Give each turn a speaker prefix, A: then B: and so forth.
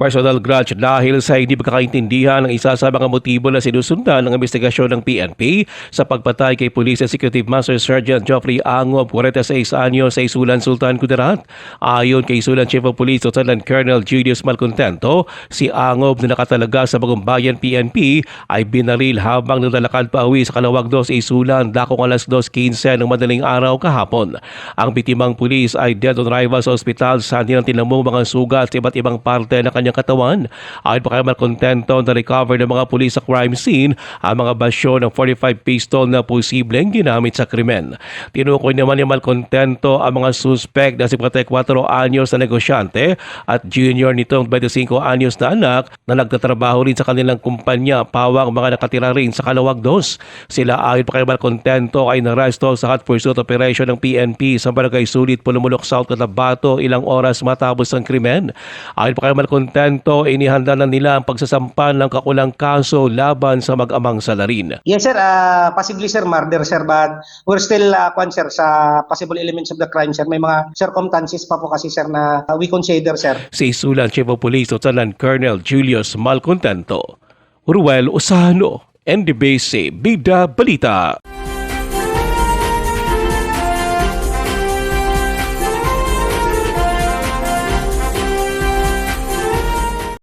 A: Personal grudge dahil sa hindi pagkakaintindihan ng isa sa mga motibo na sinusundan ng investigasyon ng PNP sa pagpatay kay Police Executive Master Sergeant Geoffrey Angob, 46 anyos sa Isulan Sultan Kudarat. Ayon kay Isulan Chief of Police Lieutenant Colonel Julius Malcontento, si Angob na nakatalaga sa Bagong Bayan PNP ay binaril habang nalalakad pa uwi sa Kalawag 2 sa Isulan dakong alas 2.15 ng madaling araw kahapon. Ang bitimang pulis ay dead on arrival sa ospital sa nilang tinamong mga sugat sa iba't ibang parte ng kanyang katawan. Ayon pa kay Malcontento na recover ng mga pulis sa crime scene ang mga basyo ng 45 pistol na posibleng ginamit sa krimen. Tinukoy naman ni Malcontento ang mga suspect na si 44 anyos na negosyante at junior nitong 25 anyos na anak na nagtatrabaho rin sa kanilang kumpanya pawang mga nakatira rin sa Kalawag 2. Sila ayon pa kay Malcontento ay naresto sa hot pursuit operation ng PNP sa Barangay Sulit, Pulumulok, South Cotabato ilang oras matapos ang krimen. Ayon pa kay Malcontento, inihanda na nila ang pagsasampan ng kakulang kaso laban sa mag-amang salarin.
B: Yes, sir. Uh, possibly, sir, murder, sir. But we're still, uh, kwan, sir, sa possible elements of the crime, sir. May mga circumstances pa po kasi, sir, na uh, we consider, sir.
A: Si Isulan Chief of Police Lieutenant Colonel Julius Malcontento. Ruel Usano, NDBC, Bida Balita.